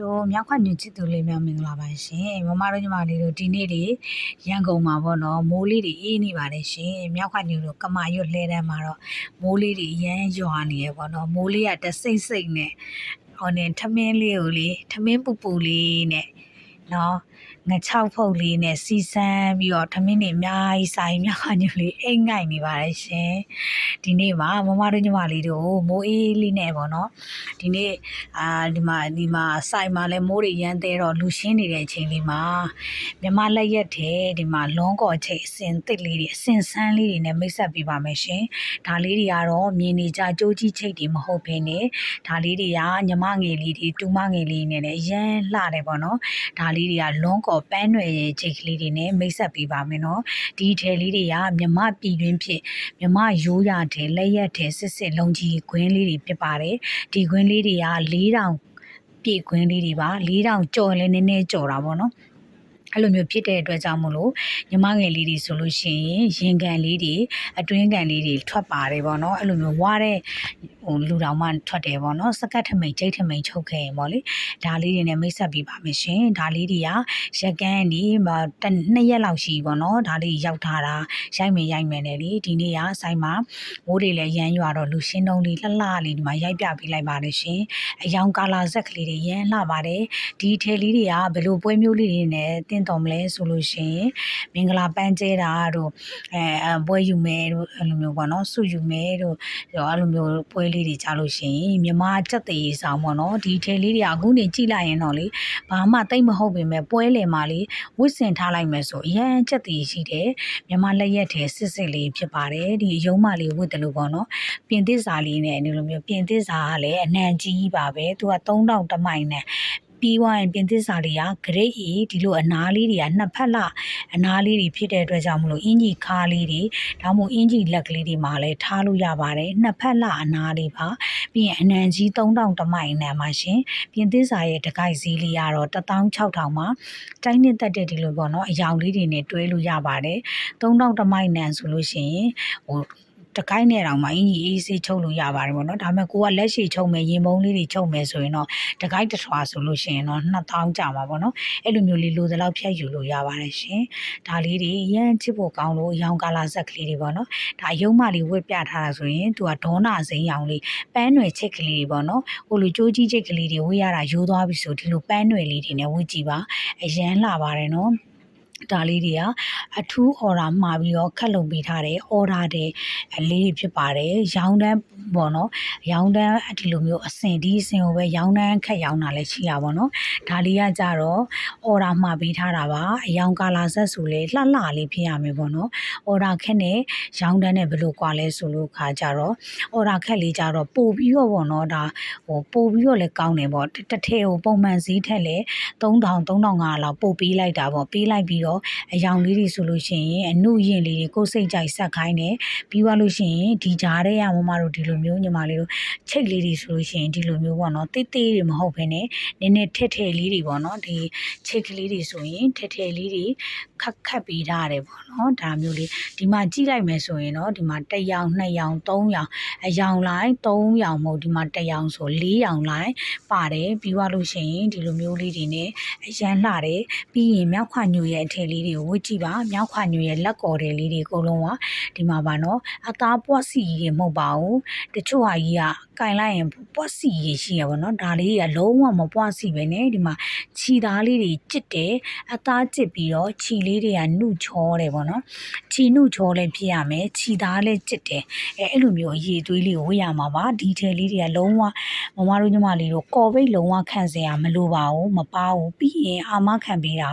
လိုမြောက်ခွညွန်ချစ်သူလေးများမင်္ဂလာပါရှင်မမတို့ညီမလေးတို့ဒီနေ့တွေရန်ကုန်မှာပေါ့နော်မိုးလေးတွေအေးနေပါတယ်ရှင်မြောက်ခွညွန်တို့ကမာရွတ်လှဲတန်းမှာတော့မိုးလေးတွေရမ်းရွာနေရပေါ့နော်မိုးလေးကတစိမ့်စိမ့်နဲ့ဟောနေထမင်းလေးကိုလေထမင်းပူပူလေးနဲ့နော်ငချောက်ဖုတ်လေးနဲ့စီစမ်းပြီးတော့ထမင်းတွေအများကြီးဆိုင်မြောက်ခွညွန်လေးအိမ်ငိုက်နေပါတယ်ရှင်ဒီနေ့မှာမမတို့ညီမလေးတို့မိုးအေးလေးနဲ့ပေါ့နော်ဒီနေ့အာဒီမှာဒီမှာစိုက်မှာလဲမိုးတွေရမ်းသေးတော့လူရှင်းနေတဲ့အချိန်လေးမှာမြမလက်ရက်တဲ့ဒီမှာလွန်ကော်ချိတ်အစင်တစ်လေးတွေအစင်ဆန်းလေးတွေနဲ့မိတ်ဆက်ပေးပါမယ်ရှင်ဒါလေးတွေကတော့မြင်နေကြကြိုးကြီးချိတ်တွေမဟုတ်ဘဲနဲ့ဒါလေးတွေကညမငယ်လေးတွေတူမငယ်လေးနဲ့လည်းအရန်လှတယ်ပေါ့နော်ဒါလေးတွေကလွန်ကော်ပန်းရွယ်ချိတ်ကလေးတွေနဲ့မိတ်ဆက်ပေးပါမယ်နော်ဒီထဲလေးတွေကမြမပြည်တွင်းဖြစ်မြမရိုးရတဲ့လက်ရက်တဲ့စစ်စစ်လုံးကြီးခွင်းလေးတွေဖြစ်ပါတယ်ဒီခွင်းလေးတွေက4000ပြည့်ခွင်းလေးတွေပါ4000ကြော်လဲနည်းနည်းကြော်တာပေါ့နော် အဲ့လိုမျိုးဖြစ်တဲ့အတွက်ကြောင့်မို့လို့ညီမငယ်လေးတွေဆိုလို့ရှိရင်ရင်ကန်လေးတွေအတွင်းကန်လေးတွေထွက်ပါတယ်ပေါ့နော်အဲ့လိုမျိုးဝါတဲ့ဟိုလူတော်မှထွက်တယ်ပေါ့နော်စကတ်ထမိန်ကျိတ်ထမိန်ချုပ်ခဲ့ရင်ပေါ့လေဒါလေးတွေနဲ့မိတ်ဆက်ပေးပါမယ်ရှင်ဒါလေးတွေကရက်ကန်းဒီမှာတစ်နှစ်ရက်လောက်ရှိပြီပေါ့နော်ဒါလေးရောက်ထားတာရိုက်မယ်ရိုက်မယ်နဲ့လေဒီနေ့ကဆိုင်မှာမိုးတွေလည်းရမ်းရွာတော့လူရှင်းတုံးလေးလှလှလေးဒီမှာရိုက်ပြပေးလိုက်ပါတယ်ရှင်အယောင်ကာလာဇက်ကလေးတွေရမ်းလှပါတယ်ဒီထဲလေးတွေကဘယ်လိုပွဲမျိုးလေးတွေနဲ့တင်းတော်မလဲဆိုလို့ရှိရင်မင်္ဂလာပန်းကျဲတာတို့အဲအဲပွဲယူမယ်တို့အဲ့လိုမျိုးပေါ့နော်စုယူမယ်တို့အဲ့လိုမျိုးပွဲလေးတွေကြားလို့ရှိရင်မြမစက်သေးဆောင်ပေါ့နော်ဒီထဲလေးတွေအခုနေကြည့်လိုက်ရင်တော့လေဘာမှတိတ်မဟုတ်ပေမဲ့ပွဲလေမှာလေဝစ်စင်ထားလိုက်မယ်ဆိုအရန်စက်သေးရှိတယ်မြမလက်ရက်ထဲစစ်စစ်လေးဖြစ်ပါတယ်ဒီရုံးမလေးဝစ်တယ်လို့ပေါ့နော်ပြင်သစ်စာလေးနဲ့ဒီလိုမျိုးပြင်သစ်စာကလည်းအနှံကြီးပါပဲသူက3000တမိုင်နဲ့ ပြီးသွားရင်ပြင်သစ်စာလေးက grade A ဒီလိုအနားလေးတွေကနှစ်ဖက်လအနားလေးတွေဖြစ်တဲ့အတွက်ကြောင့်မလို့အင်ကြီးခါးလေးတွေဒါမှမဟုတ်အင်ကြီးလက်ကလေးတွေမှာလည်းထားလို့ရပါတယ်နှစ်ဖက်လအနားလေးပါပြီးရင်အနံကြီး3000တမိုင်နဲ့မှာရှင်ပြင်သစ်စာရဲ့တကိုက်ဈေးလေးကတော့16000မှာတိုင်းနှစ်သက်တဲ့ဒီလိုပေါ့နော်အယောင်လေးတွေနဲ့တွဲလို့ရပါတယ်3000တမိုင်နံဆိုလို့ရှိရင်ဟို တကိုင်းနဲ့တောင်မှအင်ကြီးအေးဆေးချုပ်လို့ရပါတယ်ပေါ့နော်ဒါပေမဲ့ကိုကလက်ရှိချုပ်မယ်ရင်မုံလေးတွေချုပ်မယ်ဆိုရင်တော့တကိုင်းတစ်ထွာဆိုလို့ရှိရင်တော့2000ကျမှာပေါ့နော်အဲ့လိုမျိုးလေးလိုသလောက်ဖြတ်ယူလို့ရပါတယ်ရှင်ဒါလေးတွေရမ်းချစ်ဖို့ကောင်းလို့ရောင်ကာလာဇက်ကလေးတွေပေါ့နော်ဒါရုံးမလေးဝတ်ပြထားတာဆိုရင်သူကဒေါနာစိမ်းရောင်လေးပန်းနွယ်ချက်ကလေးတွေပေါ့နော်ဟိုလိုကြိုးကြီးချက်ကလေးတွေဝတ်ရတာရိုးသွားပြီဆိုဒီလိုပန်းနွယ်လေးတွေနဲ့ဝတ်ကြည့်ပါအရန်လှပါတယ်နော် ဒါလေးတွေကအထူး order မှာပြီးတော့ခက်လုပ်ပေးထားတယ် order တဲ့အလေးဖြစ်ပါတယ်ရောင်းတန်းပေါ့နော်ရောင်းတန်းဒီလိုမျိုးအစင်ဒီအစင်ကိုပဲရောင်းတန်းခက်ရောင်းတာလည်းရှိရပါတော့ဒါလေးကကြတော့ order မှာပေးထားတာပါအယောင်ကာလာဆက်ဆိုလေလှလှလေးဖြစ်ရမယ်ပေါ့နော် order ခက်နဲ့ရောင်းတန်းနဲ့ဘယ်လိုကွာလဲဆိုလို့ခါကြတော့ order ခက်လေးကြတော့ပို့ပြီးတော့ပေါ့နော်ဒါဟိုပို့ပြီးတော့လည်းကောင်းတယ်ပေါ့တစ်ထည့်ကိုပုံမှန်ဈေးထက်လည်း3000 3500လောက်ပို့ပေးလိုက်တာပေါ့ပေးလိုက်ပြီးတော့အယောင်လေးတွေဆိုလို့ရှိရင်အနုရင်လေးတွေကိုယ်စိတ်ကြိုက်ဆက်ခိုင်းတယ်ပြီးသွားလို့ရှိရင်ဒီကြားထဲကမမတို့ဒီလိုမျိုးညီမလေးတို့ချိတ်လေးတွေဆိုလို့ရှိရင်ဒီလိုမျိုးပေါ့နော်တိတ်တိတ်တွေမဟုတ်ဘဲနဲ့နည်းနည်းထက်ထက်လေးတွေပေါ့နော်ဒီချိတ်ကလေးတွေဆိုရင်ထက်ထက်လေးတွေခက်ခက်ပေးထားတယ်ပေါ့နော်ဒါမျိုးလေးဒီမှာကြည့်လိုက်မယ်ဆိုရင်တော့ဒီမှာ1ရောင်2ရောင်3ရောင်အယောင်လိုက်3ရောင်မဟုတ်ဒီမှာ1ရောင်ဆို4ရောင်လိုက်ပါတယ်ပြီးသွားလို့ရှိရင်ဒီလိုမျိုးလေးတွေနဲ့အရန်လှတယ်ပြီးရင်မြောက်ခွညိုရဲ့အထည်လေးတွေကိုဝတ်ကြည့်ပါမြောက်ခွညိုရဲ့လက်ကော်တယ်လေးတွေအကုန်လုံးကဒီမှာပါနော်အသားပွက်စီကြီးတွေမဟုတ်ပါဘူးတချို့ဟာကြီးကကင်လိုက်ရင်ပွက်စီကြီးရှိရပါတော့ဒါလေးတွေကလုံးဝမပွက်စီပဲねဒီမှာခြီသားလေးတွေကြစ်တယ်အသားကြစ်ပြီးတော့ခြီလေးတွေကနှုတ်ချောတယ်ပေါ့နော်ခြီနှုတ်ချောလည်းဖြစ်ရမယ်ခြီသားလည်းကြစ်တယ်အဲအဲ့လိုမျိုးအရေးသွေးလေးကိုဝတ်ရမှာပါဒီထဲလေးတွေကလုံးဝမမတို့ညီမလေးတို့ကော်ပိတ်လုံးဝခံစရာမလိုပါဘူးမပါဘူးပြီးရင်အာမခံပေးတာ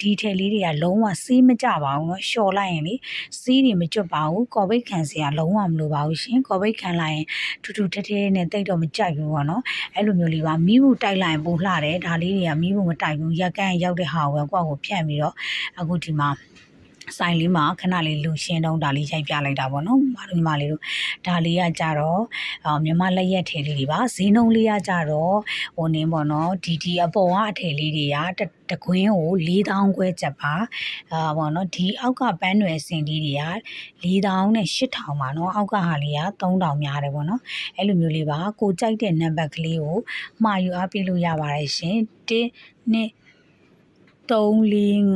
ဒီထဲလေးတွေလုံးဝစေးမကြပါဘူးเนาะလျှော်လိုက်ရင်လေစေးတွေမကျွတ်ပါဘူးကော်ပိတ်ခံစရာလုံးဝမလိုပါဘူးရှင်ကော်ပိတ်ခံလိုက်ရင်ထူထူထဲထဲနဲ့တိတ်တော့မကြိုက်ဘူးပေါ့နော်အဲ့လိုမျိုးလေးပါမီးဘူးတိုက်လိုက်ရင်ပိုလှတယ်ဒါလေးတွေကမီးဘူးမတိုက်ဘူးရက်ကန်းရောက်တဲ့ဟာကိုပဲကိုယ့်ကိုဖြန့်ပြီးတော့အခုဒီမှာ ဆိုင်လေးမှာခဏလေးလူရှင်းတော့ဒါလေးရိုက်ပြလိုက်တာပေါ့နော်မတို့ညီမလေးတို့ဒါလေးကကြတော့အော်မြမလက်ရက်ထဲလေးတွေပါဈေးနှုန်းလေးကကြတော့ဟိုနင်းပေါ့နော်ဒီဒီအပေါ်ကအထည်လေးတွေကတတကွင်းကို4000ခွဲချက်ပါအာပေါ့နော်ဒီအောက်ကပန်းရွယ်စင်လေးတွေက4000နဲ့8000ပါနော်အောက်ကဟာလေးက3000များတယ်ပေါ့နော်အဲ့လိုမျိုးလေးပါကိုကြိုက်တဲ့နံပါတ်ကလေးကိုမှာယူအားပေးလို့ရပါတယ်ရှင်1 2 3 4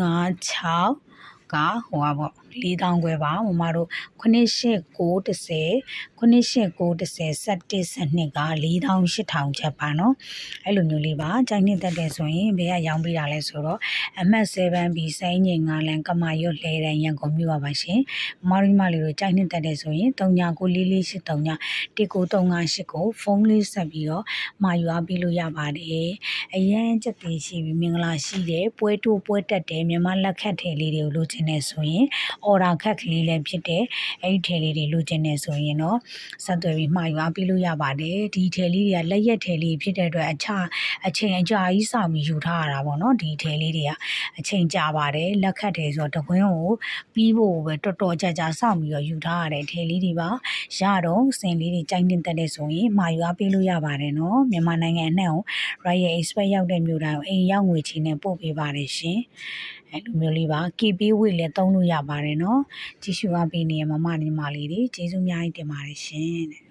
5 6 ကဟိုပါပေါ့ 4000ခွဲပါမမတို့9890 9890 17 12က4000 8000ချက်ပါနော်အဲ့လိုမျိုးလေးပါကြိုက်နှစ်သက်တယ်ဆိုရင်ဘယ်ကရောင်းပေးတာလဲဆိုတော့အမှတ် 7B စိုင်းငင်ငါလန်ကမာရွတ်လှဲတဲ့ရန်ကုန်မြို့ပါပါရှင်မမတို့ညီမလေးတို့ကြိုက်နှစ်သက်တယ်ဆိုရင်399443 1938ကိုဖုန်းလေးဆက်ပြီးတော့မှာယူအားပေးလို့ရပါတယ်အရန်ချက်သေးရှိပြီးမင်္ဂလာရှိတယ်ပွဲတိုးပွဲတက်တယ်မြန်မာလက်ခတ်ထည်လေးတွေကိုလိုချင်နေဆိုရင်အော်ဒါခက်ကလေးလည်းဖြစ်တယ်အဲ့ဒီထည်လေးတွေလိုချင်နေဆိုရင်တော့ဆက်သွယ်ပြီးမှာယူအားပေးလို့ရပါတယ်ဒီထည်လေးတွေကလက်ရက်ထည်လေးဖြစ်တဲ့အတွက်အချအချိန်အကြာကြီးစောင့်ပြီးယူထားရတာပေါ့နော်ဒီထည်လေးတွေကအချိန်ကြာပါတယ်လက်ခတ်ထည်ဆိုတော့တကွင်းကိုပြီးဖို့ပဲတော်တော်ကြာကြာစောင့်ပြီးတော့ယူထားရတဲ့ထည်လေးတွေပါရတော့စင်လေးတွေကြိုက်တင်တက်တဲ့ဆိုရင်မှာယူအားပေးလို့ရပါတယ်နော်မြန်မာနိုင်ငံအနှံ့ကို Royal Express ရောက်တဲ့မြို့တိုင်းကိုအိမ်ရောက်ငွေချေနဲ့ပို့ပေးပါတယ်ရှင် အဲ့လိုမျိုးလေးပါ KP weight လည်းသုံးလို့ရပါတယ်နော်ကြည့်ရှုအားပေးနေရမမညီမလေးတွေကျေးဇူးအများကြီးတင်ပါတယ်ရှင်တဲ့